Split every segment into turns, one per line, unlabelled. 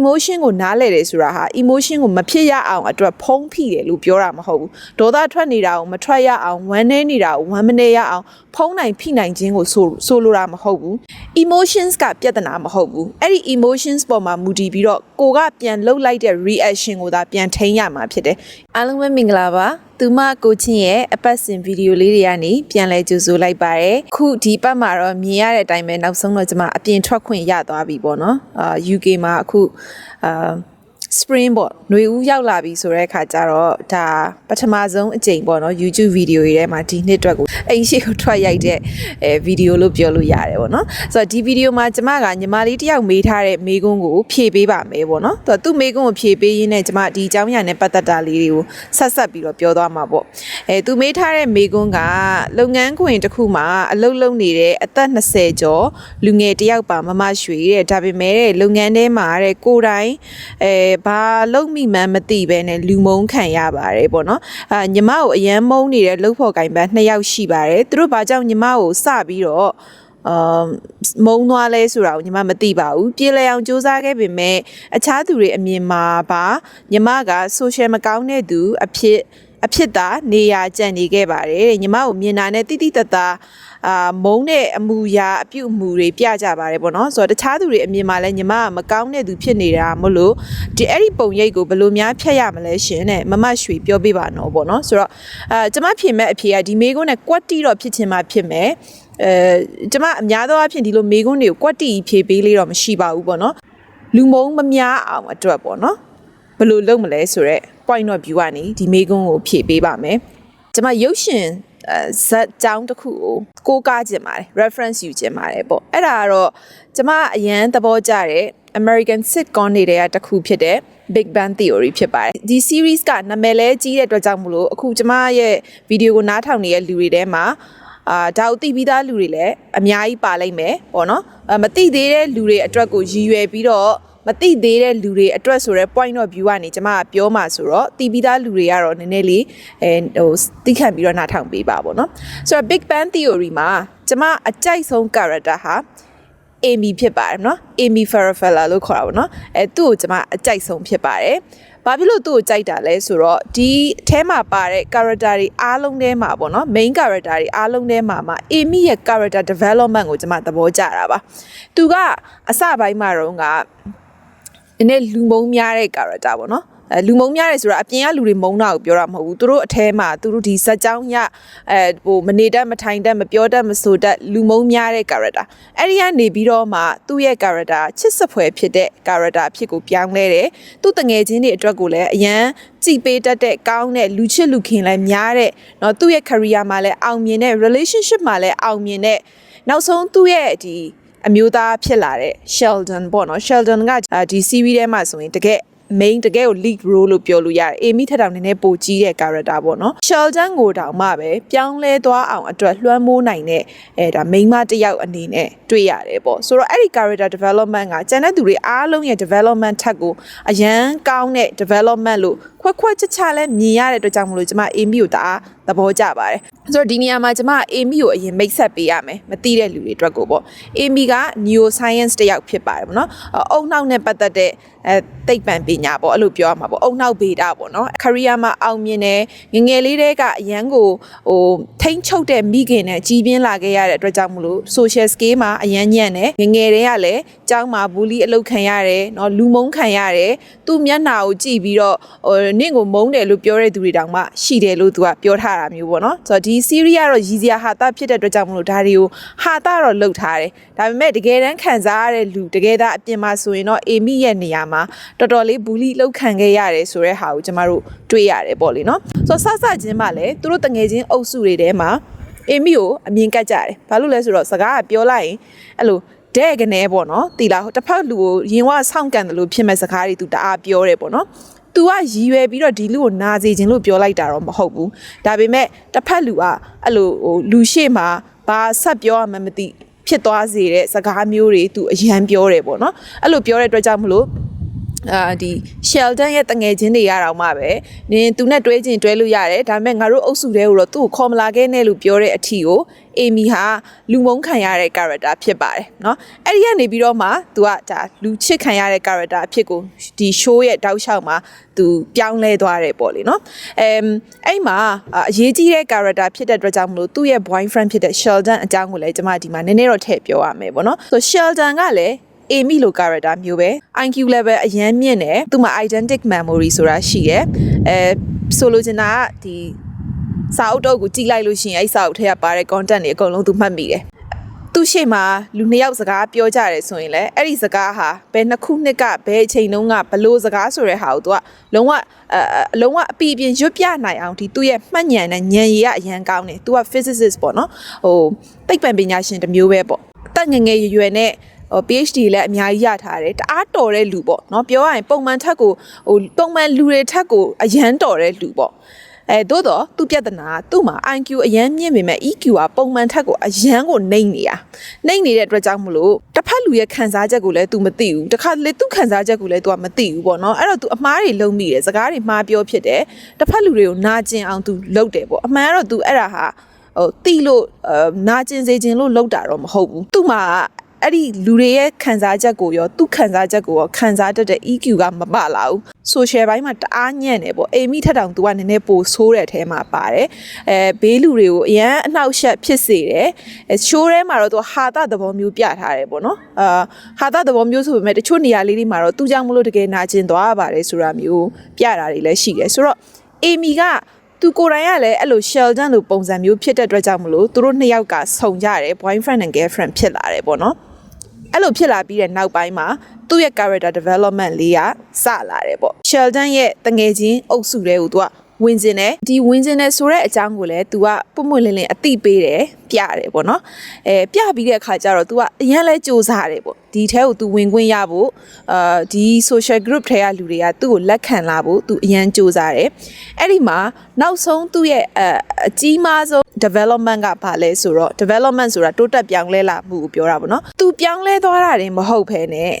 emotion ကိုနားလဲတယ်ဆိုတာဟာ emotion ကိုမဖြစ်ရအောင်အတွက်ဖုံးဖိတယ်လို့ပြောတာမဟုတ်ဘူးဒေါသထွက်နေတာကိုမထွက်ရအောင်ဝမ်းနည်းနေတာကိုဝမ်းမနေရအောင်ဖုံးနိုင်ဖိနိုင်ခြင်းကိုဆိုဆိုလိုတာမဟုတ်ဘူး emotions ကပြဿနာမဟုတ်ဘူးအဲ့ဒီ emotions ပေါ်မှာမူတည်ပြီးတော့ကိုကပြန်လှုပ်လိုက်တဲ့ reaction ကိုသာပြန်ထိန်းရမှာဖြစ်တယ်အားလုံးပဲမင်္ဂလာပါ သူမကိုချင်းရဲ့အပတ်စဉ်ဗီဒီယိုလေးတွေကနေပြန်လဲကြိုဆိုလိုက်ပါတယ်ခုဒီပတ်မှာတော့မြင်ရတဲ့အတိုင်းပဲနောက်ဆုံးတော့ကျွန်မအပြင်ထွက်ခွင့်ရသွားပြီပေါ့နော်အာ UK မှာအခုအာ spring ပေါ့ຫນွေဦးရောက်လာပြီဆိုတဲ့အခါကျတော့ဒါပထမဆုံးအကြိမ်ပေါ့နော် YouTube ဗီဒီယိုတွေထဲမှာဒီနှစ်အတွက်ကိုအိမ်ရှိကိုထွက်ရိုက်တဲ့အဲဗီဒီယိုလို့ပြောလို့ရတယ်ပေါ့နော်ဆိုတော့ဒီဗီဒီယိုမှာကျမကညီမလေးတယောက်မေးထားတဲ့မေးခွန်းကိုဖြေပေးပါမယ်ပေါ့နော်သူကသူ့မေးခွန်းကိုဖြေပေးရင်းနဲ့ကျမဒီအကြောင်းအရာနဲ့ပတ်သက်တာလေးတွေကိုဆက်ဆက်ပြီးတော့ပြောသွားမှာပေါ့အဲသူမေးထားတဲ့မေးခွန်းကလုပ်ငန်းခွင်တစ်ခုမှာအလုပ်လုပ်နေတဲ့အသက်20ကျော်လူငယ်တယောက်ပါမမရွှေတဲ့ဒါပေမဲ့တဲ့လုပ်ငန်းထဲမှာတဲ့ကိုယ်တိုင်အဲဘာလုပ်မိမှန်းမသိပဲနဲ့လူမုန်းခံရပါတယ်ပေါ့နော်အာညီမကိုအရန်မုန်းနေတဲ့လှုပ်ဖို့ကင်ပန်းနှစ်ယောက်ရှိပါတယ်သူတို့ဘာကြောင့်ညီမကိုစပြီးတော့အာမုံသွားလဲဆိုတာကိုညီမမသိပါဘူးပြေလည်အောင်စူးစမ်းခဲ့ပေမဲ့အခြားသူတွေအမြင်မှာပါညီမက social မကောင်းတဲ့သူအဖြစ်အဖြစ်သာနေရာကျန်နေခဲ့ပါတယ်တဲ့ညီမကိုမြင်တာနဲ့တိတိတတ်တာ အာမုန်းတဲ့အမူအရာအပြုတ်အမူတွေပြကြပါတယ်ပေါ့နော်ဆိုတော့တခြားသူတွေအမြင်မှာလည်းညီမကမကောင်းတဲ့သူဖြစ်နေတာမလို့ဒီအဲ့ဒီပုံရိပ်ကိုဘယ်လိုများဖြတ်ရမလဲရှင်တဲ့မမရွှေပြောပြပါနော်ပေါ့နော်ဆိုတော့အာကျမဖြစ်မဲ့အဖြေကဒီမေကုန်းနဲ့ကွက်တီတော့ဖြစ်ချင်မှဖြစ်မယ်အဲကျမအများသောအားဖြင့်ဒီလိုမေကုန်းတွေကိုကွက်တီဖြေပေးလေးတော့မရှိပါဘူးပေါ့နော်လူမုံမများအောင်အတွက်ပေါ့နော်ဘယ်လိုလုပ်မလဲဆိုတော့ point of view ကနေဒီမေကွန်းကိုဖြည့်ပေးပါမယ်။ကျွန်မရုပ်ရှင်အဲ ဇက်ကြောင်းတစ်ခုကိုကိုးကားခြင်းပါတယ် reference ယူခြင်းပါတယ်ပေါ့။အဲ့ဒါကတော့ကျွန်မအရန်သဘောကျတဲ့ American sitcom တွေကတစ်ခုဖြစ်တဲ့ Big Bang Theory ဖြစ်ပါတယ်။ဒီ series ကနာမည်လဲကြီးတဲ့အတွက်ကြောင့်မလို့အခုကျွန်မရဲ့ဗီဒီယိုကိုနားထောင်နေတဲ့လူတွေထဲမှာအာဒါကိုသိပြီးသားလူတွေလည်းအများကြီးပါလိမ့်မယ်ပေါ့နော်အမသိသေးတဲ့လူတွေအတွက်ကိုရည်ရွယ်ပြီးတော့ မသိသေးတဲ့လူတွေအတွက်ဆိုတော့ point of view ကနေကျွန်မကပြောမှာဆိုတော့သိပြီးသားလူတွေကတော့နည်းနည်းလေးအဲဟိုသိခံပြီးတော့နားထောင်ပေးပါပေါ့နော်ဆိုတော့ Big Bang Theory မှာကျွန်မအကြိုက်ဆုံး character ဟာ Amy ဖြစ်ပါတယ်เนาะ Amy Farrah လို့ခေါ်တာပေါ့เนาะအဲသူ့ကိုကျွန်မအကြိုက်ဆုံးဖြစ်ပါတယ်ဘာဖြစ်လို့သူ့ကိုကြိုက်တာလဲဆိုတော့ဒီအထဲမှာပါတဲ့ character တွေအားလုံးထဲမှာပေါ့နော် main character တွေအားလုံးထဲမှာမှာ Amy ရဲ့ character development ကိုကျွန်မသဘောကျတာပါသူကအစပိုင်းမှာတော့က နည်းနည်းလူမုံများတဲ့ character ပေါ့နော်အဲလူမုံများတယ်ဆိုတာအပြင်ကလူတွေမုံတာကိုပြောတာမဟုတ်ဘူးသူတို့အထဲမှာသူတို့ဒီစက်ကြောင်းရအဲဟိုမနေတတ်မထိုင်တတ်မပြောတတ်မဆိုတတ်လူမုံများတဲ့ character အဲ့ဒီကနေပြီးတော့မှသူ့ရဲ့ character ချစ်စဖွယ်ဖြစ်တဲ့ character အဖြစ်ကိုပြောင်းလဲတယ်သူ့တငယ်ချင်းတွေအတွက်ကိုလည်းအရန်ကြည်ပေးတတ်တဲ့ကောင်းတဲ့လူချစ်လူခင်လည်းများတဲ့เนาะသူ့ရဲ့ career မှာလည်းအောင်မြင်တဲ့ relationship မှာလည်းအောင်မြင်တဲ့နောက်ဆုံးသူ့ရဲ့ဒီ အမျိုးသားဖြစ်လာတဲ့ Sheldon ပေါ့နော် Sheldon ကအာဒီ series ထဲမှာဆိုရင်တကယ် main တကယ်ကို lead role လို့ပြောလို့ရတယ်။ Amy ထက်တောင်နည်းနည်းပိုကြီးတဲ့ character ပေါ့နော်။ Sheldon ကိုတောင်မှပဲပြောင်းလဲသွားအောင်အတွက်လွှမ်းမိုးနိုင်တဲ့အဲဒါ main မတစ်ယောက်အနေနဲ့တွေ့ရတယ်ပေါ့။ဆိုတော့အဲ့ဒီ character development ကကျန်တဲ့သူတွေအားလုံးရဲ့ development ထက်ကိုအရန်ကောင်းတဲ့ development လို့ ခွက်ခွက်ချချလဲမြင်ရတဲ့အတွက်ကြောင့်မလို့ကျမအေမီကိုတအားသဘောကျပါတယ်ဆိုတော့ဒီနေရာမှာကျမအေမီကိုအရင်မိတ်ဆက်ပေးရမယ်မသိတဲ့လူတွေအတွက်ကိုပေါ့အေမီက neuroscience တယောက်ဖြစ်ပါတယ်ပေါ့နော်အုံနောက်နဲ့ပတ်သက်တဲ့အဲသိပ္ပံပညာပေါ့အဲ့လိုပြောရမှာပေါ့အုံနောက်ဗေဒပေါ့နော်ခရီးယားမှာအောင်မြင်တယ်ငငယ်လေးတဲကအရန်ကိုဟိုထိမ့်ချုပ်တဲ့မိခင်နဲ့ကြီးပြင်းလာခဲ့ရတဲ့အတွက်ကြောင့်မလို့ social scale မှာအရန်ညံ့တယ်ငငယ်တဲကလည်းကြောင်းမှာဘူးလီအလုပ်ခံရတယ်နော်လူမုန်းခံရတယ်သူ့မျက်နှာကိုကြည့်ပြီးတော့ဟိုနင့်ကိုမုန်းတယ်လို့ပြောတဲ့သူတွေတောင်မှရှိတယ်လို့သူကပြောထားတာမျိုးပေါ့နော်ဆိုတော့ဒီ series ကတော့ရည်စရာဟာတာဖြစ်တဲ့အတွက်ကြောင့်မလို့ဒါတွေကိုဟာတာတော့လှုပ်ထားတယ်ဒါပေမဲ့တကယ်တမ်းခံစားရတဲ့လူတကယ်သားအပြင်မှာဆိုရင်တော့အေမိရဲ့နေရာမှာတော်တော်လေးဘူလီလှုပ်ခံခဲ့ရတယ်ဆိုတဲ့ဟာကိုကျမတို့တွေ့ရတယ်ပေါ့လေနော်ဆိုတော့စစချင်းမှလည်းသူတို့တငယ်ချင်းအုပ်စုတွေထဲမှာအေမီကိုအမြင်ကတ်ကြတယ်ဘာလို့လဲဆိုတော့စကားကပြောလိုက်ရင်အဲ့လိုတဲ့ကနေပေါ့နော်တီလာတစ်ဖက်လူကိုရင်ဝဆောင့်ကန်တယ်လို့ဖြစ်မဲ့စကားတွေသူတအားပြောတယ်ပေါ့နော်။ तू ကရည်ရွယ်ပြီးတော့ဒီလူကိုနာစေခြင်းလို့ပြောလိုက်တာတော့မဟုတ်ဘူး။ဒါပေမဲ့တစ်ဖက်လူကအဲ့လိုဟိုလူရှိမှဘာဆက်ပြောရမှမသိဖြစ်သွားစေတဲ့စကားမျိုးတွေ तू အရန်ပြောတယ်ပေါ့နော်။အဲ့လိုပြောတဲ့အတွက်ကြောင့်မလို့ အာဒီ Sheldon ရဲ့တငယ်ချင်းတွေရတော့မှပဲနင်သူနဲ့တွဲချင်းတွဲလို့ရတယ်ဒါပေမဲ့ငါတို့အုပ်စုတဲကိုတော့သူ့ကိုခေါ်မလာခဲ့နဲ့လို့ပြောတဲ့အထီကိုအေမီဟာလူမုန်းခံရတဲ့ character ဖြစ်ပါတယ်เนาะအဲ့ဒီကနေပြီးတော့မှသူကဒါလူချစ်ခံရတဲ့ character အဖြစ်ကိုဒီ show ရဲ့တောက်လျှောက်မှာသူပြောင်းလဲသွားတယ်ပေါ့လေเนาะအဲအဲ့မှာအရေးကြီးတဲ့ character ဖြစ်တဲ့အတွက်ကြောင့်မလို့သူ့ရဲ့ boyfriend ဖြစ်တဲ့ Sheldon အကြောင်းကိုလည်းကျွန်မဒီမှာနည်းနည်းတော့ထည့်ပြောရမယ်ပေါ့နော်ဆို Sheldon ကလည်း အေမီလို character မျိုးပဲ IQ level အရန်မြင့်တယ်သူမှာ identic memory ဆိုတာရှိတယ်အဲဆိုလိုချင်တာကဒီစာအုပ်တော့ကိုကြည့်လိုက်လို့ရှိရင်အဲ့စာအုပ်ထဲကပါတဲ့ content တွေအကုန်လုံးသူမှတ်မိတယ်သူရှိမှလူနှစ်ယောက်စကားပြောကြတယ်ဆိုရင်လည်းအဲ့ဒီစကားဟာဘယ်နှစ်ခုနှစ်ကဘယ်အချိန်တုန်းကဘလို့စကားဆိုတဲ့ဟာကိုသူကလုံးဝအအလုံးဝအပီပြင်ရွတ်ပြနိုင်အောင်ဒီသူ့ရဲ့မှတ်ဉာဏ်နဲ့ဉာဏ်ရည်ကအရန်ကောင်းတယ်သူက physicist ပေါ့နော်ဟိုသိပ္ပံပညာရှင်တစ်မျိုးပဲပေါ့တက်ငယ်ငယ်ရွယ်ရွယ်နဲ့ဟို PhD လည်းအများကြီးရထားတယ်တအားတော်တဲ့လူပေါ့เนาะပြောရရင်ပုံမှန်ထက်ကိုဟိုပုံမှန်လူတွေထက်ကိုအရန်တော်တဲ့လူပေါ့အဲသို့တော့သူပြဿနာကသူ့မှာ IQ အရန်မြင့်ပေမဲ့ EQ ကပုံမှန်ထက်ကိုအရန်ကိုနှိမ့်နေတာနှိမ့်နေတဲ့အတွက်ကြောင့်မလို့တစ်ဖက်လူရဲ့ခံစားချက်ကိုလည်း तू မသိဘူးတစ်ခါလေသူခံစားချက်ကိုလည်း तू မသိဘူးပေါ့နော်အဲ့တော့ तू အမားတွေလုံမိတယ်စကားတွေမှားပြောဖြစ်တယ်တစ်ဖက်လူတွေကိုနာကျင်အောင် तू လုပ်တယ်ပေါ့အမှန်ကတော့ तू အဲ့ဒါဟာဟိုတီလို့အာနာကျင်စေခြင်းလို့လုပ်တာတော့မဟုတ်ဘူးသူ့မှာ အဲ့ဒီလူတွေရဲ့ခံစားချက်ကိုရောသူခံစားချက်ကိုရောခံစားတတ်တဲ့ EQ ကမပလာဘူး social ဘိုင်းမှာတအားညံ့တယ်ပေါ့အိမ်မိထက်တောင် तू ကနည်းနည်းပိုဆိုးတဲ့အထဲမှာပါတယ်အဲဘေးလူတွေကိုအရန်အနှောက်အယှက်ဖြစ်စေတယ်အဲ show ထဲမှာတော့ तू ဟာတာသဘောမျိုးပြထားတယ်ပေါ့နော်အာဟာတာသဘောမျိုးဆိုပေမဲ့တချို့နေရာလေးတွေမှာတော့သူကြောင့်မလို့တကယ်နာကျင်သွားရပါတယ်ဆိုတာမျိုးပြတာတွေလည်းရှိတယ်ဆိုတော့အေမီကသူကိုယ်တိုင်ကလည်းအဲ့လို Sheldon လိုပုံစံမျိုးဖြစ်တဲ့အတွက်ကြောင့်မလို့သူတို့နှစ်ယောက်ကဆုံကြတယ် boyfriend and girlfriend ဖြစ်လာတယ်ပေါ့နော် အဲ့လိုဖြစ်လာပြီးတဲ့နောက်ပိုင်းမှာသူ့ရဲ့ character development လေးကစလာတယ်ပေါ့ Sheldon ရဲ့တငယ်ချင်းအုပ်စုတွေကိုသူက ဝင်ကျင်တယ်ဒီဝင်ကျင်တယ်ဆိုတဲ့အကြောင်းကိုလည်း तू ကပုံမှန်လင်းလင်းအတိပေးတယ်ပြတယ်ပေါ့နော်အဲပြပြီးတဲ့အခါကျတော့ तू ကအရင်လဲစူးစားတယ်ပေါ့ဒီထဲကို तू ဝင်ခွင့်ရဖို့အာဒီ social group ထဲကလူတွေကသူ့ကိုလက်ခံလာဖို့ तू အရင်စူးစားတယ်အဲ့ဒီမှာနောက်ဆုံးသူ့ရဲ့အအကြီးမားဆုံး development ကဘာလဲဆိုတော့ development ဆိုတာတိုးတက်ပြောင်းလဲလာမှုကိုပြောတာပေါ့နော် तू ပြောင်းလဲသွားတာတင်မဟုတ်ဘဲနဲ့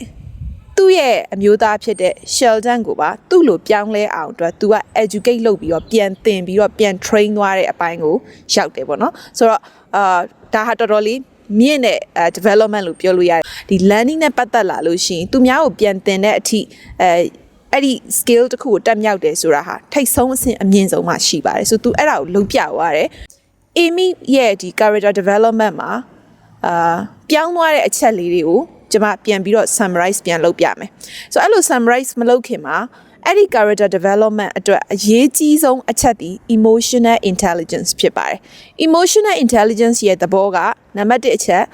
သူ့ရဲ့အမျိုးသားဖြစ်တဲ့ Sheldon ကိုပါသူ့လိုပြောင်းလဲအောင်အတွက် तू က educate လုပ်ပြီးတော့ပြန်သင်ပြီးတော့ပြန် train သွားတဲ့အပိုင်းကိုရောက်တယ်ပေါ့နော်ဆိုတော့အာဒါဟာတော်တော်လေးမြင့်တဲ့ development လို့ပြောလို့ရတယ်ဒီ learning နဲ့ပတ်သက်လာလို့ရှိရင်သူများကိုပြန်သင်တဲ့အထိအဲအဲ့ဒီ skill တစ်ခုကိုတက်မြောက်တယ်ဆိုတာဟာထိတ်ဆုံးအဆင့်အမြင့်ဆုံးမှရှိပါတယ်ဆိုသူအဲ့ဒါကိုလုံပြသွားတယ် Amy ရဲ့ဒီ character development မှာအာပြောင်းသွားတဲ့အချက်လေးတွေကို ကျွန်မပြန်ပြီးတော့ summarize ပြန်လုပ်ပြမယ်။ဆိုတော့အဲ့လို summarize မလုပ်ခင်မှာအဲ့ဒီ character development အတွက်အရေးကြီးဆုံးအချက်ဒီ emotional intelligence ဖြစ်ပါတယ်။ emotional intelligence ရဲ့သဘောကနံပါတ်1အချက်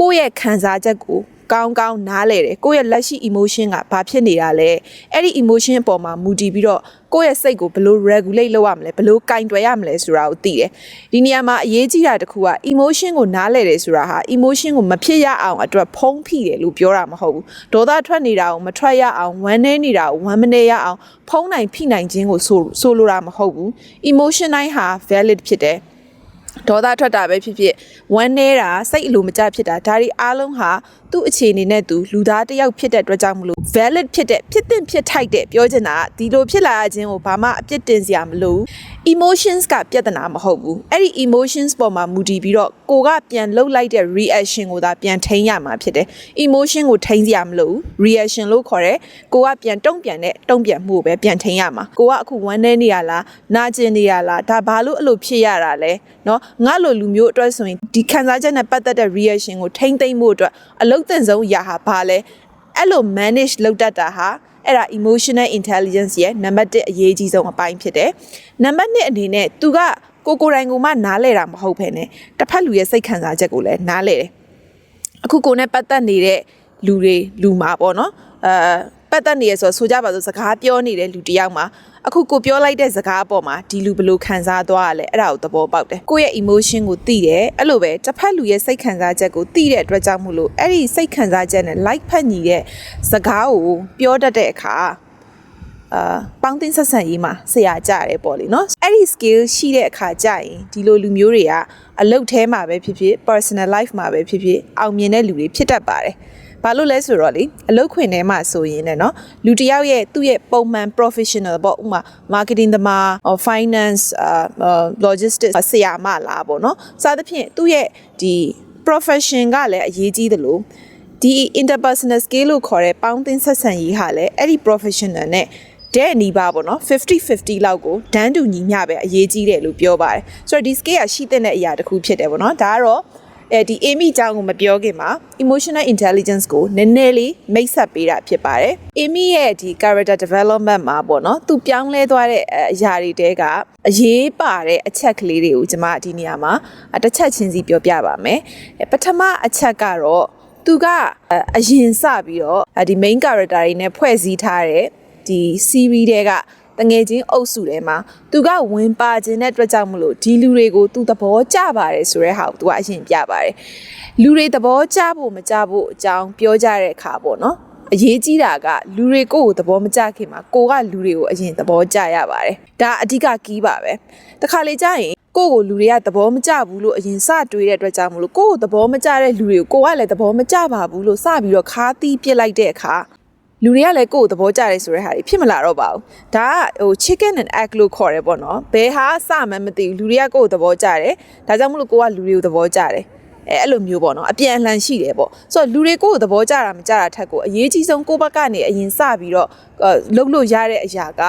ကိုယ့်ရဲ့ခံစားချက်ကို ကောင်းကောင်းနားလဲတယ်ကိုယ့်ရဲ့လက်ရှိ emotion ကဘာဖြစ်နေတာလဲအဲ့ဒီ emotion အပေါ်မှာမူတည်ပြီးတော့ကိုယ့်ရဲ့စိတ်ကိုဘယ်လို regulate လုပ်ရမလဲဘယ်လိုကင်တွယ်ရမလဲဆိုတာကိုသိတယ်ဒီနေရာမှာအရေးကြီးတာတစ်ခုက emotion ကိုနားလဲတယ်ဆိုတာဟာ emotion ကိုမဖြစ်ရအောင်အတွက်ဖုံးဖိတယ်လို့ပြောတာမဟုတ်ဘူးဒေါသထွက်နေတာကိုမထွက်ရအောင်ဝမ်းနည်းနေတာကိုဝမ်းမနေရအောင်ဖုံးနိုင်ဖိနိုင်ခြင်းကိုဆိုဆိုလိုတာမဟုတ်ဘူး emotion တိုင်းဟာ valid ဖြစ်တယ် ဒေါသထွက်တာပဲဖြစ်ဖြစ်ဝမ်းနေတာစိတ်အလိုမကျဖြစ်တာဒါတွေအားလုံးဟာသူ့အခြေအနေနဲ့သူလူသားတစ်ယောက်ဖြစ်တဲ့အတွက်ကြောင့်မလို့ valid ဖြစ်တဲ့ဖြစ်တဲ့ဖြစ်ထိုက်တဲ့ပြောချင်တာကဒီလိုဖြစ်လာခြင်းကိုဘာမှအပြစ်တင်စရာမလို emotions ကပြဿနာမဟုတ်ဘူးအဲ့ဒီ emotions ပေါ်မှာမူတည်ပြီးတော့ကိုကပြန်လှုပ်လိုက်တဲ့ reaction ကိုသာပြန်ထိန်းရမှာဖြစ်တယ် emotion ကိုထိန်းစရာမလိုဘူး reaction လို့ခေါ်တယ်ကိုကပြန်တုံ့ပြန်တဲ့တုံ့ပြန်မှုကိုပဲပြန်ထိန်းရမှာကိုကအခုဝမ်းနေနေရလားနာကျင်နေရလားဒါဘာလို့အဲ့လိုဖြစ်ရတာလဲเนาะငါလိုလူမျိုးအတွက်ဆိုရင်ဒီခံစားချက်နဲ့ပတ်သက်တဲ့ reaction ကိုထိန်းသိမ်းဖို့အတွက်အလုပ်သင့်ဆုံးအရာဟာဘာလဲအဲ့လို manage လုပ်တတ်တာဟာ အဲ့ဒါ emotional intelligence ရဲ့နံပါတ်1အရေးကြီးဆုံးအပိုင်းဖြစ်တယ်။နံပါတ်2အနေနဲ့သူကကိုကိုယ်တိုင်ကိုမှနားလဲတာမဟုတ်ဘဲနဲ့တစ်ဖက်လူရဲ့စိတ်ခံစားချက်ကိုလည်းနားလဲတယ်။အခုကိုနဲ့ပတ်သက်နေတဲ့လူတွေလူမှာပေါ့နော်။အဲ ပတ်သက်နေရဆိုဆိုကြပါစို့စကားပြောနေတဲ့လူတယောက်မှာအခုကိုပြောလိုက်တဲ့စကားအပေါ်မှာဒီလူဘယ်လိုခံစားသွားရလဲအဲ့ဒါကိုသဘောပေါက်တယ်ကိုယ့်ရဲ့ emotion ကိုသိတယ်အဲ့လိုပဲတစ်ဖက်လူရဲ့စိတ်ခံစားချက်ကိုသိတဲ့အတွက်ကြောင့်မို့လို့အဲ့ဒီစိတ်ခံစားချက်နဲ့ like ဖက်ညီတဲ့စကားကိုပြောတတ်တဲ့အခါအာပေါင်းတင်ဆက်ဆံရေးမှာဆရာကြတယ်ပေါ့လေနော်အဲ့ဒီ skill ရှိတဲ့အခါကြရင်ဒီလိုလူမျိုးတွေကအလုပ်ထဲမှာပဲဖြစ်ဖြစ် personal life မှာပဲဖြစ်ဖြစ်အောင်မြင်တဲ့လူတွေဖြစ်တတ်ပါတယ်။ ဘ ဘာလို့လဲဆိုတော့လေအလုပ်ခွင်ထဲမှာဆိုရင်လည်းเนาะလူတစ်ယောက်ရဲ့သူ့ရဲ့ပုံမှန် professional ပေါ့ဥပမာ marketing သမား or finance uh logistics ဆရာမလားပေါ့เนาะစသဖြင့်သူ့ရဲ့ဒီ profession ကလည်းအရေးကြီးသလိုဒီ interpersonal skill လို့ခေါ်တဲ့ပေါင်းသင်းဆက်ဆံရေးဟာလည်းအဲ့ဒီ professional နဲ့တဲ့နီးပါပေါ့နော်50-50လောက်ကိုဒန်းတူညီမျှပဲအရေးကြီးတယ်လို့ပြောပါတယ်ဆိုတော့ဒီ scale ကရှိတဲ့အရာတစ်ခုဖြစ်တယ်ပေါ့နော်ဒါကတော့ အဲဒီ Amy အကြောင်းကိုမပြောခင်မှာ emotional intelligence ကိုနည်းနည်းလေးမိတ်ဆက်ပေးတာဖြစ်ပါတယ်။ Amy ရဲ့ဒီ character development မှာပေါ့နော်သူပြောင်းလဲသွားတဲ့အရာတွေတဲကအရေးပါတဲ့အချက်ကလေးတွေကိုကျွန်မဒီနေရာမှာတစ်ချက်ချင်းစီပြောပြပါမယ်။ပထမအချက်ကတော့သူကအရင်စပြီးတော့ဒီ main character တွေနဲ့ဖွဲ့စည်းထားတဲ့ဒီ series တွေက တငယ်ချင်းအုပ်စုထဲမှာသူကဝင်ပါခြင်းတဲ့အတွက်ကြောင့်မလို့ဒီလူတွေကိုသူသဘောကျပါတယ်ဆိုတဲ့ဟာကိုသူကအရင်ပြပါတယ်လူတွေသဘောကျဖို့မကျဖို့အကြောင်းပြောကြတဲ့အခါပေါ့နော်အရေးကြီးတာကလူတွေကိုယ်ကိုသဘောမကျခင်မှာကိုကလူတွေကိုအရင်သဘောကျရပါတယ်ဒါအဓိကကီးပါပဲတခါလေကြာရင်ကိုကိုလူတွေကသဘောမကျဘူးလို့အရင်စတွေးတဲ့အတွက်ကြောင့်မလို့ကိုကိုသဘောမကျတဲ့လူတွေကိုကိုကလည်းသဘောမကျပါဘူးလို့စပြီးတော့ခါသီးပြစ်လိုက်တဲ့အခါ လူတွေကလည်းကိုယ့်ကိုသဘောကျတယ်ဆိုတဲ့ဟာတွေဖြစ်မလာတော့ပါဘူးဒါကဟို chicken and egg လို့ခေါ်တယ်ပေါ့နော်ဘယ်ဟာစမှန်းမသိဘူးလူတွေကကိုယ့်ကိုသဘောကျတယ်ဒါကြောင့်မလို့ကိုကလူတွေကိုသဘောကျတယ်အဲအဲ့လိုမျိုးပေါ့နော်အပြန်အလှန်ရှိတယ်ပေါ့ဆိုတော့လူတွေကိုယ်သဘောကျတာမကျတာထက်ကိုအရေးကြီးဆုံးကိုယ့်ဘက်ကနေအရင်စပြီးတော့လှုပ်လို့ရတဲ့အရာက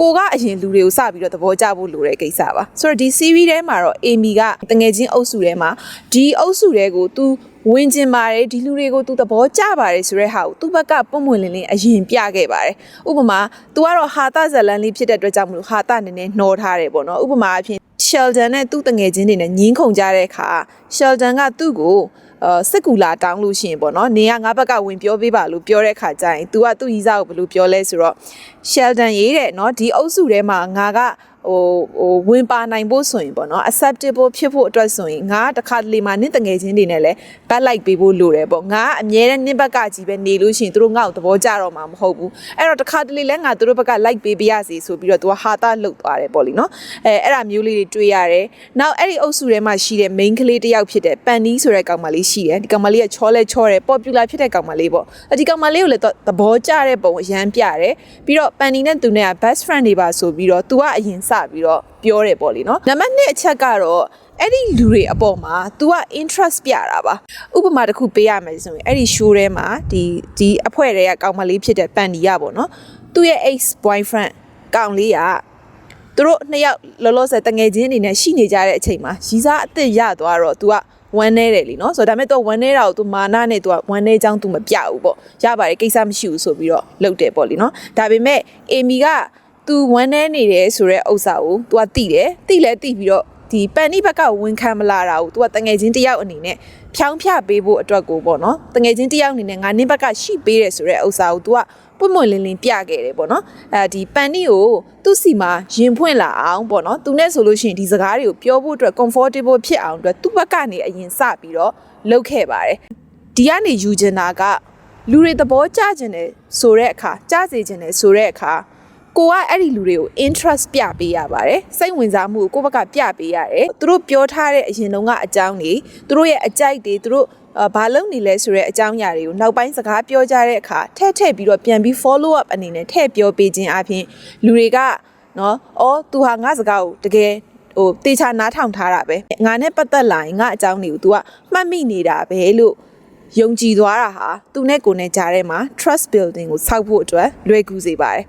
ကိုကအရင်လူတွေကိုစပြီးတော့သဘောကျဖို့လိုတဲ့ကိစ္စပါဆိုတော့ဒီ series ထဲမှာတော့ Amy ကတငယ်ချင်းအုပ်စုထဲမှာဒီအုပ်စုတွေကို तू ဝင်ကျင်ပါတယ်ဒီလူတွေကို तू သဘောကျပါတယ်ဆိုတဲ့ဟာကို तू ဘက်ကပုံမှန်လင်းလင်းအရင်ပြခဲ့ပါတယ်ဥပမာ तू ကတော့ဟာတဇလန်လေးဖြစ်တဲ့အတွက်ကြောင့်မလို့ဟာတနည်းနည်းနှောထားတယ်ပေါ့နော်ဥပမာအဖြစ် Sheldon နဲ့သူ့တငယ်ချင်းတွေနဲ့ညင်းခုန်ကြတဲ့အခါ Sheldon ကသူ့ကိုအာစက်ကူလာတောင်းလို့ရှိရင်ပေါ့နော်နေကငါဘက်ကဝင်ပြောပေးပါလို့ပြောတဲ့ခါကျရင် तू ကသူ့ရီးစားကိုဘယ်လိုပြောလဲဆိုတော့ Sheldon ရေးတဲ့နော်ဒီအုပ်စုထဲမှာငါက ဟိုဟိုဝင်ပါနိုင်ဖို့ဆိုရင်ပေါ့နော် acceptable ဖြစ်ဖို့အတွက်ဆိုရင်ငါတခါတလေမှနင့်တငယ်ချင်းတွေနဲ့လည်း back like ပေးဖို့လိုတယ်ပေါ့ငါအမြဲတမ်းနင့်ဘက်ကကြီးပဲနေလို့ရှိရင်သူတို့ငါ့ကိုသဘောကျတော့မှာမဟုတ်ဘူးအဲ့တော့တခါတလေလည်းငါသူတို့ဘက်က like ပေးပေးရစီဆိုပြီးတော့ तू ဟာတာလှုပ်သွားတယ်ပေါ့လीနော်အဲအဲ့ဒါမျိုးလေးတွေတွေ့ရတယ်နောက်အဲ့ဒီအုပ်စုထဲမှာရှိတဲ့ main ကလေးတစ်ယောက်ဖြစ်တဲ့ပန်နီဆိုတဲ့ကောင်မလေးရှိတယ်ဒီကောင်မလေးကချောလဲချောတယ် popular ဖြစ်တဲ့ကောင်မလေးပေါ့ဒီကောင်မလေးကိုလည်းသဘောကျတဲ့ပုံအရန်ပြတယ်ပြီးတော့ပန်နီနဲ့သူနဲ့က best friend တွေပါဆိုပြီးတော့ तू ကအရင်စလာပြီးတော့ပြောတယ်ပေါ့လေနော်နံပါတ်2အချက်ကတော့အဲ့ဒီလူတွေအပေါ်မှာ तू က interest ပြတာပါဥပမာတစ်ခုပေးရမယ်ဆိုရင်အဲ့ဒီ show ထဲမှာဒီဒီအဖွဲတွေကကောင်မလေးဖြစ်တဲ့ပန်ဒီရပေါ့နော်သူ့ရဲ့ ex boyfriend ကောင်လေးကသူတို့နှစ်ယောက်လောလောဆယ်တငယ်ချင်းအနေနဲ့ရှိနေကြတဲ့အချိန်မှာရီစားအစ်စ်ရသွားတော့ तू ကဝမ်းနေတယ်လीနော်ဆိုတော့ဒါပေမဲ့ तू ဝမ်းနေတာကို तू မာနနဲ့ तू ကဝမ်းနေချောင်း तू မပြဘူးပေါ့ရပါတယ်ကိစ္စမရှိဘူးဆိုပြီးတော့လုပ်တယ်ပေါ့လीနော်ဒါပေမဲ့အေမီက သူဝမ်းနေနေတယ်ဆိုတဲ့ဥစ္စာကို तू ကသိတယ်သိလဲသိပြီးတော့ဒီပန်နီဘက်ကဝန်ခံမလာတာကို तू ကတငယ်ချင်းတယောက်အနေနဲ့ဖြောင်းဖြပေးဖို့အတွက်ကိုပေါ့နော်တငယ်ချင်းတယောက်အနေနဲ့ငါနင်းဘက်ကရှိပေးတယ်ဆိုတဲ့ဥစ္စာကို तू ကပွင့်ပွင့်လင်းလင်းပြခဲ့တယ်ပေါ့နော်အဲဒီပန်နီကိုသူ့စီမှာရင်ဖွင့်လာအောင်ပေါ့နော်သူနဲ့ဆိုလို့ရှိရင်ဒီစကားတွေကိုပြောဖို့အတွက် comfortable ဖြစ်အောင်အတွက်သူ့ဘက်ကနေအရင်စပြီးတော့လုပ်ခဲ့ပါတယ်ဒီကနေယူချင်တာကလူတွေသဘောကျကျင်တယ်ဆိုတဲ့အခါကြားစေကျင်တယ်ဆိုတဲ့အခါ ကိုကအဲ့ဒီလူတွေကို interest ပြပေးရပါတယ်စိတ်ဝင်စားမှုကိုကိုယ့်ဘက်ကပြပေးရတယ်သူတို့ပြောထားတဲ့အရင်တုန်းကအကြောင်းတွေသူတို့ရဲ့အကြိုက်တွေသူတို့ဘာလုပ်နေလဲဆိုတဲ့အကြောင်းအရာတွေကိုနောက်ပိုင်းစကားပြောကြတဲ့အခါထည့်ထည့်ပြီးတော့ပြန်ပြီး follow up အနေနဲ့ထည့်ပြောပေးခြင်းအပြင်လူတွေကနော်အော် तू ဟာငါစကားကိုတကယ်ဟိုတေချာနားထောင်ထားတာပဲငါနဲ့ပတ်သက်လာရင်ငါအကြောင်းတွေကို तू ကမှတ်မိနေတာပဲလို့ယုံကြည်သွားတာဟာသူနဲ့ကိုနဲ့ကြားထဲမှာ trust building ကိုဆောက်ဖို့အတွက်လွယ်ကူစေပါတယ်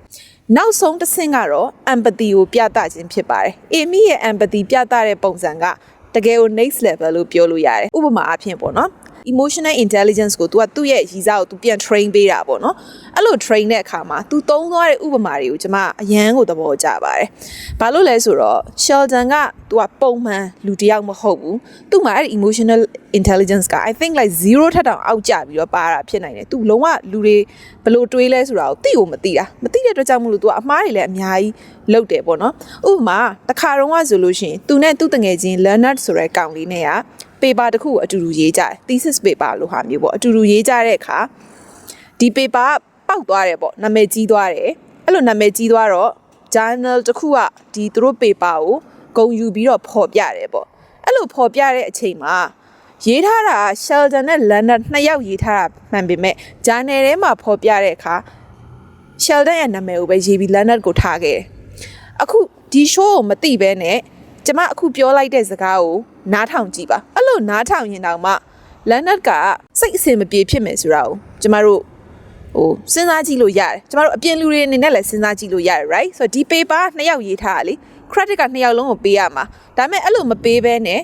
နောက်ဆုံးတစ်ဆင့်ကတော့ empathy ကိုပြသခြင်းဖြစ်ပါတယ်။ Amy ရဲ့ empathy ပြသတဲ့ပုံစံကတကယ်ကို next level လို့ပြောလို့ရတယ်။ဥပမာအဖြစ်ပေါ့နော်။ emotional intelligence ကို तू ကသူ့ရဲ့ရည်စားကို तू ပြန် train ပေးတာပေါ့နော်အဲ့လို train တဲ့အခါမှာ तू သုံးသွားတဲ့ဥပမာတွေကိုကျွန်မအရန်ကိုသဘောကျပါတယ်ဘာလို့လဲဆိုတော့ Sheldon က तू ကပုံမှန်လူတစ်ယောက်မဟုတ်ဘူးသူ့မှာအဲ့ဒီ emotional intelligence က I think like 0ထက်တောင်အောက်ကျပြီးတော့ပါတာဖြစ်နိုင်တယ် तू လုံးဝလူတွေဘယ်လိုတွေးလဲဆိုတာကိုသိကိုမသိတာမသိတဲ့အတွက်ကြောင့်မလို့ तू ကအမှားတွေလည်းအများကြီးလုပ်တယ်ပေါ့နော်ဥပမာတခါတော့ကဆိုလို့ရှိရင် तू နဲ့သူ့တငယ်ချင်း Leonard ဆိုတဲ့ကောင်လေးနဲ့က paper တစ်ခုကိုအတူတူရေးကြတယ် thesis paper လို့ဟာမျိုးပေါ့အတူတူရေးကြတဲ့အခါဒီ paper ကပောက်သွားတယ်ပေါ့နာမည်ကြီးသွားတယ်အဲ့လိုနာမည်ကြီးသွားတော့ journal တစ်ခုကဒီသူတို့ paper ကိုဂုံယူပြီးတော့ဖော်ပြတယ်ပေါ့အဲ့လိုဖော်ပြတဲ့အချိန်မှာရေးထားတာ Sheldon နဲ့ Leonard နှစ်ယောက်ရေးထားတာမှန်ပေမဲ့ journal ထဲမှာဖော်ပြတဲ့အခါ Sheldon ရဲ့နာမည်ကိုပဲရေးပြီး Leonard ကိုထားခဲ့တယ်အခုဒီ show ကိုမသိဘဲနဲ့ကျမအခုပြောလိုက်တဲ့စကားကို နားထောင်ကြည့်ပါအဲ့လိုနားထောင်ရင်တောင်မှ Leonard ကစိတ်အဆင်မပြေဖြစ်မယ်ဆိုတာကိုကျမတို့ဟိုစဉ်းစားကြည့်လို့ရတယ်ကျမတို့အပြင်လူတွေအနေနဲ့လည်းစဉ်းစားကြည့်လို့ရတယ် right ဆိုတော့ဒီ paper နှစ်ယောက်ရေးထားတာလေ credit ကနှစ်ယောက်လုံးကိုပေးရမှာဒါပေမဲ့အဲ့လိုမပေးဘဲနဲ့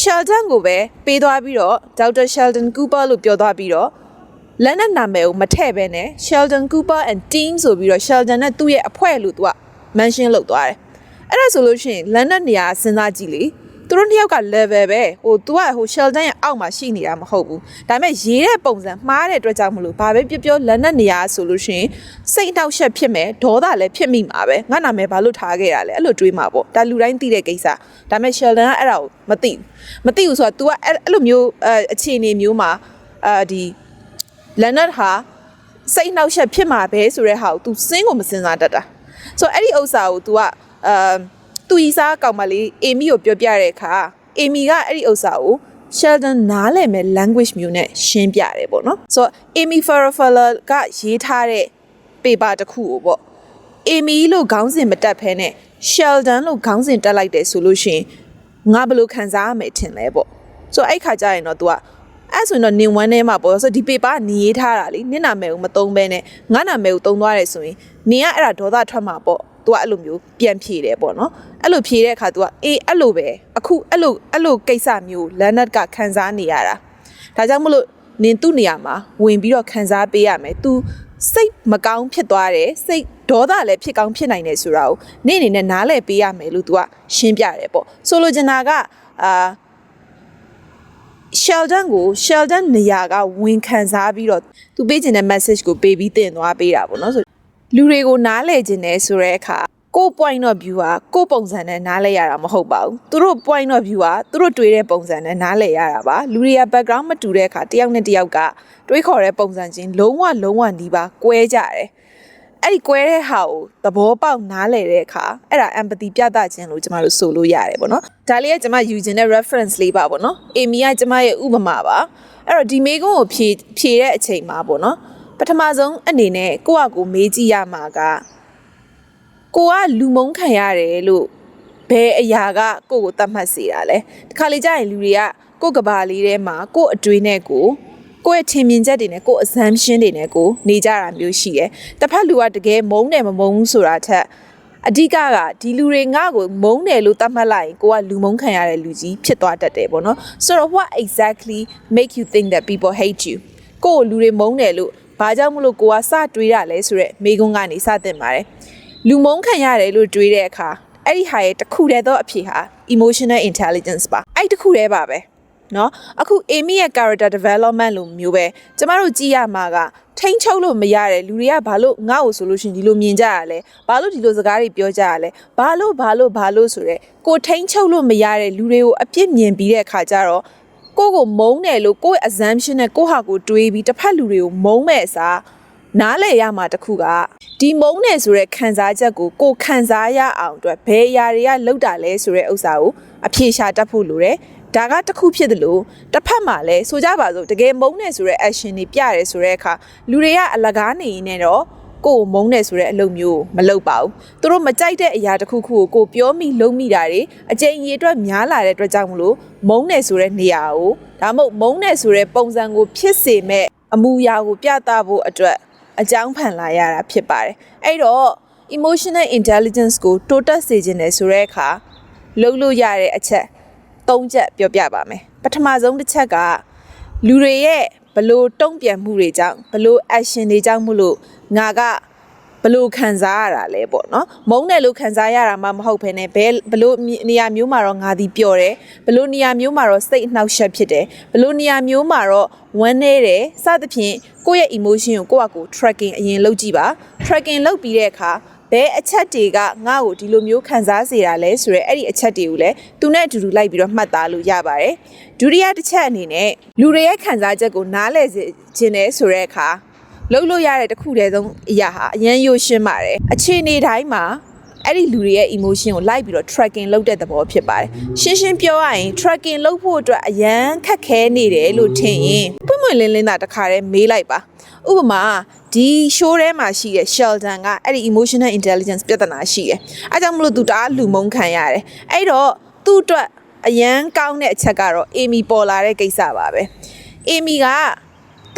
Sheldon ကိုပဲပေးသွားပြီးတော့ Dr. Sheldon Cooper လို့ပြောသွားပြီးတော့ Leonard နာမည်ကိုမထည့်ဘဲနဲ့ Sheldon Cooper and team ဆိုပြီးတော့ Sheldon နဲ့သူ့ရဲ့အဖွဲ့လို့သူက mention လုပ်သွားတယ်အဲ့ဒါဆိုလို့ရှိရင် Leonard နေရာစဉ်းစားကြည့်လေ သူတို့နှစ်ယောက်က level ပဲဟို तू ကဟို Sheldon ရဲ့အောက်မှာရှိနေတာမဟုတ်ဘူးဒါပေမဲ့ရေးတဲ့ပုံစံမှားတဲ့အတွက်ကြောင့်မလို့ဘာပဲပြောပြော Leonard နေရာဆိုလို့ရှိရင်စိတ်အနှောက်အယှက်ဖြစ်မယ်ဒေါသလည်းဖြစ်မိမှာပဲငါနာမည်ဘာလို့ထားခဲ့ရလဲအဲ့လိုတွေးမှာပေါ့ဒါလူတိုင်းသိတဲ့ကိစ္စဒါပေမဲ့ Sheldon ကအဲ့ဒါကိုမသိဘူးမသိဘူးဆိုတော့ तू ကအဲ့အဲ့လိုမျိုးအဲအခြေအနေမျိုးမှာအာဒီ Leonard ဟာစိတ်နှောက်ယှက်ဖြစ်မှာပဲဆိုတဲ့ဟာကို तू စဉ်းကိုမစဉ်းစားတတ်တာဆိုတော့အဲ့ဒီဥစ္စာကို तू ကအာ သူဤစားကောင်မလေးအေမီကိုပြောပြတဲ့အခါအေမီကအဲ့ဒီဥစ္စာကို Sheldon နားလည်မဲ့ language မျိုးနဲ့ရှင်းပြတယ်ပေါ့နော်ဆိုတော့ Amy Farrafella ကရေးထားတဲ့ paper တစ်ခုကိုပေါ့ Amy လို့ခေါင်းစဉ်မတက်ဖဲနဲ့ Sheldon လို့ခေါင်းစဉ်တက်လိုက်တယ်ဆိုလို့ရှိရင်ငါဘယ်လိုခံစားရမယ်ထင်လဲပေါ့ဆိုတော့အဲ့ခါကျရင်တော့ तू ကအဲ့ဆိုရင်တော့နင်ဝမ်းထဲမှာပေါ့ဆိုတော့ဒီ paper ကနေရေးထားတာလေနင့်နာမည်ကိုမသုံးဘဲနဲ့ငါနာမည်ကိုသုံးသွားတယ်ဆိုရင်နင်ကအဲ့ဒါဒေါသထွက်မှာပေါ့ သူကအဲ့လိုမျိုးပြန်ဖြေတယ်ပေါ့နော်အဲ့လိုဖြေတဲ့အခါသူကအေးအဲ့လိုပဲအခုအဲ့လိုအဲ့လိုကိစ္စမျိုးလန်နတ်ကခံစားနေရတာဒါကြောင့်မလို့နင်သူ့နေရာမှာဝင်ပြီးတော့ခံစားပေးရမယ် तू စိတ်မကောင်းဖြစ်သွားတယ်စိတ်ဒေါသလည်းဖြစ်ကောင်းဖြစ်နိုင်တယ်ဆိုတာကိုနေ့အနေနဲ့နားလည်ပေးရမယ်လို့ तू ကရှင်းပြတယ်ပေါ့ဆိုလိုချင်တာကအာ Sheldon ကို Sheldon နေရာကဝင်ခံစားပြီးတော့သူပေးချင်တဲ့ message ကိုပေးပြီးတင်သွားပေးတာပေါ့နော်ဆို လူတွေကိုနားလည်ခြင်းနဲ့ဆိုတဲ့အခါကို point of view ဟာကိုပုံစံနဲ့နားလဲရတာမဟုတ်ပါဘူးသူတို့ point of view ဟာသူတို့တွေးတဲ့ပုံစံနဲ့နားလဲရတာပါလူတွေက background မတူတဲ့အခါတယောက်နဲ့တယောက်ကတွေးခေါ်တဲ့ပုံစံချင်းလုံးဝလုံးဝနီးပါကွဲကြတယ်အဲ့ဒီကွဲတဲ့ဟာကိုသဘောပေါက်နားလဲတဲ့အခါအဲ့ဒါ empathy ပြသခြင်းလို့ကျမတို့ဆိုလို့ရတယ်ပေါ့နော်ဒါလေးကကျမယူခြင်းတဲ့ reference လေးပါပေါ့နော်အေမီကကျမရဲ့ဥပမာပါအဲ့တော့ဒီမေကုန်းကိုဖြေဖြေတဲ့အချိန်မှာပေါ့နော် ပထမဆုံးအနေနဲ့ကိုယ့်အကိုမေးကြည့်ရမှာကကိုကလူမုန်းခံရတယ်လို့ဘယ်အရာကကိုယ့်ကိုတတ်မှတ်စေတာလဲတခါလေကြာရင်လူတွေကကိုယ့်ကဘာလေးထဲမှာကိုယ့်အတွေးနဲ့ကိုယ်ကိုယ့်ရဲ့ထင်မြင်ချက်တွေနဲ့ကိုယ့် assumption တွေနဲ့ကိုနေကြတာမျိုးရှိတယ်။တစ်ဖက်လူကတကယ်မုန်းတယ်မမုန်းဘူးဆိုတာထက်အဓိကကဒီလူတွေငါ့ကိုမုန်းတယ်လို့သတ်မှတ်လိုက်ရင်ကိုကလူမုန်းခံရတဲ့လူကြီးဖြစ်သွားတတ်တယ်ပေါ့နော်။ဆိုတော့ what exactly make you think that people hate you ကိုကိုလူတွေမုန်းတယ်လို့ ဘာကြောင့်မလို့ကိုကစတွေးရလဲဆိုတော့မိကုန်းကနေစတင်ပါတယ်။လူမုန်းခံရတယ်လို့တွေးတဲ့အခါအဲ့ဒီဟာရဲ့တစ်ခုတည်းသောအဖြစ်ဟာ emotional intelligence ပါ။အဲ့ဒီတစ်ခုတည်းပါပဲ။နော်အခု Amy ရဲ့ character development လို့မျိုးပဲကျမတို့ကြည့်ရမှာကထိန်းချုပ်လို့မရတယ်လူတွေကဘာလို့ငါ့ကိုဆိုလို့ရှိရင်ဒီလိုမြင်ကြရလဲဘာလို့ဒီလိုစကားတွေပြောကြရလဲဘာလို့ဘာလို့ဘာလို့ဆိုတော့ကိုထိန်းချုပ်လို့မရတဲ့လူတွေကိုအပြစ်မြင်ပြီးတဲ့အခါကျတော့ ကိုကိုမုန်းတယ်လို့ကိုယ့်ရဲ့ assumption နဲ့ကိုဟာကိုတွေးပြီးတစ်ဖက်လူတွေကိုမုန်းမဲ့အစားနားလည်ရမှာတခုကဒီမုန်းတယ်ဆိုတဲ့ခံစားချက်ကိုကိုခံစားရအောင်အတွက်ဘယ်အရာတွေကလောက်တာလဲဆိုတဲ့ဥစ္စာကိုအဖြေရှာတတ်ဖို့လိုတယ်ဒါကတစ်ခုဖြစ်တယ်လို့တစ်ဖက်မှာလည်းဆိုကြပါစို့တကယ်မုန်းတယ်ဆိုတဲ့ action တွေပြရဲဆိုတဲ့အခါလူတွေကအလကားနေနေတော့ ကိုယ်ကိုမုန်းတယ်ဆိုတဲ့အလုပ်မျိုးမလုပ်ပါဘူးသူတို့မကြိုက်တဲ့အရာတစ်ခုခုကိုကိုပြောမိလုံးမိတာတွေအကြိမ်ကြီးအတွက်များလာတဲ့အတွက်ကြောင့်မလို့မုန်းတယ်ဆိုတဲ့နေရာကိုဒါမှမဟုတ်မုန်းတယ်ဆိုတဲ့ပုံစံကိုဖြစ်စေမဲ့အမူအရာကိုပြသဖို့အတွက်အကြောင်းဖန်လာရတာဖြစ်ပါတယ်အဲ့တော့ emotional intelligence ကိုတိုးတက်စေခြင်းနဲ့ဆိုတဲ့အခါလုပ်လို့ရတဲ့အချက်၃ချက်ပြောပြပါမယ်ပထမဆုံးတစ်ချက်ကလူတွေရဲ့ဘလို့တုံ့ပြန်မှုတွေကြောင့်ဘလို့ action တွေကြောင့်မလို့ ငါကဘလို့ခံစားရတာလဲပေါ့နော်မုန်းတယ်လို့ခံစားရတာမှမဟုတ်ဘဲနဲ့ဘယ်ဘလို့နေရာမျိုးမှာတော့ငါဒီပျော်တယ်ဘလို့နေရာမျိုးမှာတော့စိတ်အနှောက်အယှက်ဖြစ်တယ်ဘလို့နေရာမျိုးမှာတော့ဝမ်းနေတယ်စသဖြင့်ကိုယ့်ရဲ့ emotion ကိုကိုယ့်အကူ tracking အရင်လုပ်ကြည့်ပါ tracking လုပ်ပြီးတဲ့အခါဘဲအချက်တွေကငါ့ကိုဒီလိုမျိုးခံစားစေတာလဲဆိုရဲအဲ့ဒီအချက်တွေကိုလည်းသူနဲ့အတူတူလိုက်ပြီးတော့မှတ်သားလို့ရပါတယ်ဒုတိယတစ်ချက်အနေနဲ့လူတွေရဲ့ခံစားချက်ကိုနားလည်စေခြင်းနဲ့ဆိုတဲ့အခါ လှုပ်လို့ရတဲ့တစ်ခုတည်းဆုံးအရာဟာအရန်ရိုးရှင်းပါတယ်အခြေအနေတိုင်းမှာအဲ့ဒီလူတွေရဲ့ emotion ကိုလိုက်ပြီးတော့ tracking လုပ်တဲ့သဘောဖြစ်ပါတယ်ရှင်းရှင်းပြောရရင် tracking လုပ်ဖို့အတွက်အရန်ခက်ခဲနေတယ်လို့ထင်ရင်ပွင့်ပွင့်လင်းလင်းသာတခါတည်းမေးလိုက်ပါဥပမာဒီ show ထဲမှာရှိတဲ့ Sheldon ကအဲ့ဒီ emotional intelligence ပြဿနာရှိတယ်အဲကြောင့်မလို့သူတအားလူမုန်းခံရတယ်အဲ့တော့သူ့အတွက်အရန်ကောင်းတဲ့အချက်ကတော့ Amy ပေါ်လာတဲ့ကိစ္စပါပဲ Amy က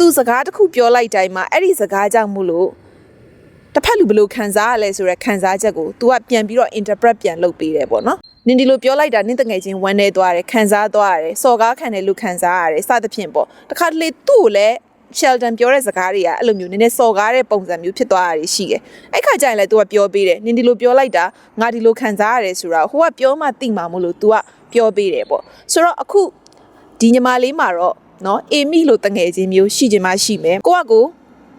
သူစကားတစ်ခုပြောလိုက်တိုင်းမှာအဲ့ဒီစကားကြောင့်မို့လို့တစ်ဖက်လူဘယ်လိုခံစားရလဲဆိုတော့ခံစားချက်ကို तू ကပြန်ပြီးတော့ interpret ပြန်လုပ်ပေးတယ်ပေါ့နော်နင်ဒီလိုပြောလိုက်တာနင်တငယ်ချင်းဝမ်းနေသွားတယ်ခံစားသွားရတယ်စော်ကားခံတယ်လို့ခံစားရတယ်စသဖြင့်ပေါ့တခါတလေသူ့ကိုလည်း Sheldon ပြောတဲ့စကားတွေကအဲ့လိုမျိုးနည်းနည်းစော်ကားတဲ့ပုံစံမျိုးဖြစ်သွားတာတွေရှိတယ်အဲ့ခါကျရင်လည်း तू ကပြောပေးတယ်နင်ဒီလိုပြောလိုက်တာငါဒီလိုခံစားရတယ်ဆိုတာဟိုကပြောမှသိမှာမို့လို့ तू ကပြောပေးတယ်ပေါ့ဆိုတော့အခုဒီညီမလေးမှာတော့ နော်အေမီလို့တငယ်ချင်းမျိုးရှိချင်မှရှိမယ်ကိုကကို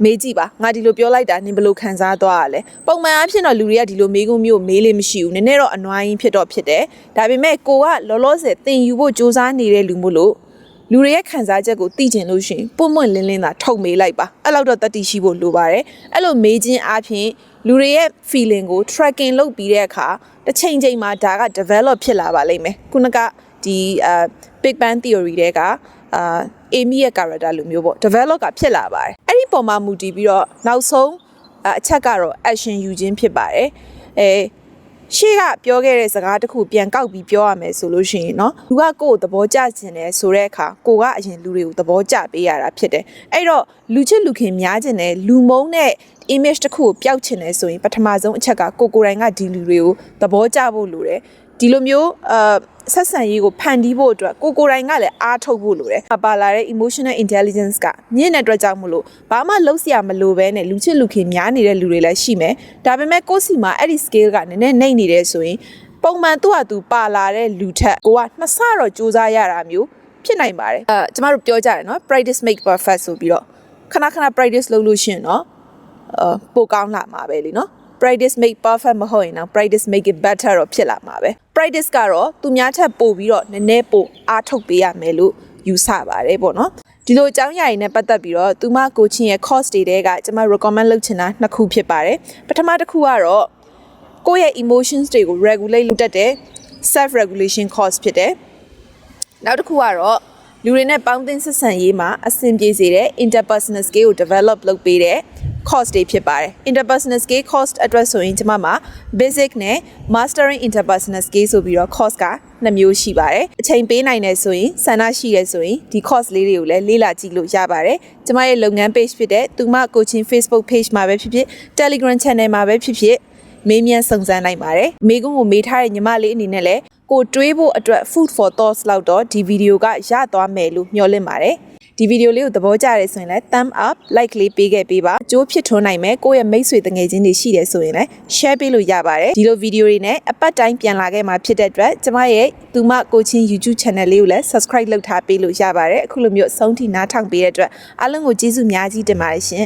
မေးကြည့်ပါငါဒီလိုပြောလိုက်တာနင်ဘယ်လိုခံစားသွားရလဲပုံမှန်အားဖြင့်တော့လူတွေကဒီလိုမေးခွန်းမျိုးမေးလေးမရှိဘူးနည်းနည်းတော့အနွားရင်းဖြစ်တော့ဖြစ်တယ်ဒါပေမဲ့ကိုကလောလောဆယ်သင်ယူဖို့စူးစမ်းနေတဲ့လူမို့လို့လူတွေရဲ့ခံစားချက်ကိုသိကျင်လို့ရှရင်ပွန့်ပွန့်လင်းလင်းသာထုတ်မေးလိုက်ပါအဲ့လောက်တော့တတိရှိဖို့လိုပါတယ်အဲ့လိုမေးခြင်းအပြင်လူတွေရဲ့ feeling ကို tracking လုပ်ပြီးတဲ့အခါတစ်ချိန်ချိန်မှာဒါက develop ဖြစ်လာပါလိမ့်မယ်ခုနကဒီအာ Big Bang Theory တဲ့က အာအေမီရဲ့ character လိုမျိုးပေါ့ develop ကဖြစ်လာပါတယ်အဲ့ဒီပုံမှာမူတည်ပြီးတော့နောက်ဆုံးအအချက်ကတော့ action ယူခြင်းဖြစ်ပါတယ်အဲရှေ့ကပြောခဲ့တဲ့စကားတစ်ခုပြန်ကောက်ပြီးပြောရမယ်ဆိုလို့ရှိရင်เนาะလူကကိုယ့်ကိုသဘောကျခြင်းတယ်ဆိုတဲ့အခါကိုကအရင်လူတွေကိုသဘောကျပေးရတာဖြစ်တယ်အဲ့တော့လူချစ်လူခင်များခြင်းတယ်လူမုန်းတဲ့ image တစ်ခုကိုပျောက်ခြင်းတယ်ဆိုရင်ပထမဆုံးအချက်ကကိုကိုယ်တိုင်ကဒီလူတွေကိုသဘောကျဖို့လိုတယ် ဒီလိုမျိုးအာဆက်ဆံရေးကိုဖန်တီးဖို့အတွက်ကိုကိုယ်တိုင်ကလည်းအားထုတ်ဖို့လိုတယ်။ပါလာတဲ့ emotional intelligence ကမြင့်တဲ့အတွက်ကြောင့်မလို့ဘာမှလုံးစရာမလိုဘဲနဲ့လူချစ်လူခင်များနေတဲ့လူတွေလည်းရှိမယ်။ဒါပေမဲ့ကိုယ့်စီမှာအဲ့ဒီ scale ကနည်းနည်းနှိမ့်နေတယ်ဆိုရင်ပုံမှန်သူ့ဟာသူပါလာတဲ့လူထက်ကိုကနှစ်ဆတော့စူးစမ်းရတာမျိုးဖြစ်နိုင်ပါတယ်။အဲကျမတို့ပြောကြတယ်နော် practice make perfect ဆိုပြီးတော့ခဏခဏ practice လုပ်လို့ရှရင်နော်အပိုကောင်းလာမှာပဲလीနော် practice make perfect မဟုတ်ရင်တော့ practice make it better တော့ဖြစ်လာမှာပဲ practice ကတော့သူများထက်ပိုပြီးတော့နည်းနည်းပိုအားထုတ်ပေးရမယ်လို့ယူဆပါတယ်ပေါ့နော်ဒီလိုအကြောင်းအရာတွေနဲ့ပတ်သက်ပြီးတော့သူမကိုချင်းရဲ့ course တွေတဲကကျွန်မ recommend လုပ်ချင်တာနှစ်ခုဖြစ်ပါတယ်ပထမတစ်ခုကတော့ကိုယ့်ရဲ့ emotions တွေကို regulate လုပ်တတ်တဲ့ self regulation course ဖြစ်တယ်နောက်တစ်ခုကတော့ လူတွေနဲ့ပေါင်းသင်းဆက်ဆံရေးမှာအဆင်ပြေစေတဲ့ interpersonal skill ကို develop လုပ်ပေးတဲ့ course တွေဖြစ်ပါတယ် interpersonal skill course အတွက်ဆိုရင်ကျွန်မမှာ basic နဲ့ mastering interpersonal skill ဆိုပြီးတော့ course ကနှစ်မျိုးရှိပါတယ်အချိန်ပေးနိုင်တယ်ဆိုရင်ဆန္ဒရှိတယ်ဆိုရင်ဒီ course လေးတွေကိုလည်းလေ့လာကြည့်လို့ရပါတယ်ကျွန်မရဲ့လုပ်ငန်း page ဖြစ်တဲ့သူမ coaching Facebook page မှာပဲဖြစ်ဖြစ် Telegram channel မှာပဲဖြစ်ဖြစ်မေးမြန်းစုံစမ်းနိုင်ပါတယ်မိကုန်းကိုမေးထားတဲ့ညီမလေးအနေနဲ့လည်း ကိုတွေးဖို့အတွက် food for thoughts လောက်တော့ဒီဗီဒီယိုကရသွားမယ်လို့မျှော်လင့်ပါတယ်ဒီဗီဒီယိုလေးကိုသဘောကျတယ်ဆိုရင်လည်း thumb up like လေးပေးခဲ့ပေးပါအကျိုးဖြစ်ထွန်းနိုင်မယ်ကိုယ့်ရဲ့မိတ်ဆွေတငယ်ချင်းတွေရှိတယ်ဆိုရင်လည်း share ပေးလို့ရပါတယ်ဒီလိုဗီဒီယိုတွေနဲ့အပတ်တိုင်းပြန်လာခဲ့မှာဖြစ်တဲ့အတွက်ကျမရဲ့သူမကိုချင်း YouTube channel လေးကိုလည်း subscribe လုပ်ထားပေးလို့ရပါတယ်အခုလိုမျိုးအဆုံးထိနားထောင်ပေးတဲ့အတွက်အားလုံးကိုကျေးဇူးများကြီးတင်ပါတယ်ရှင်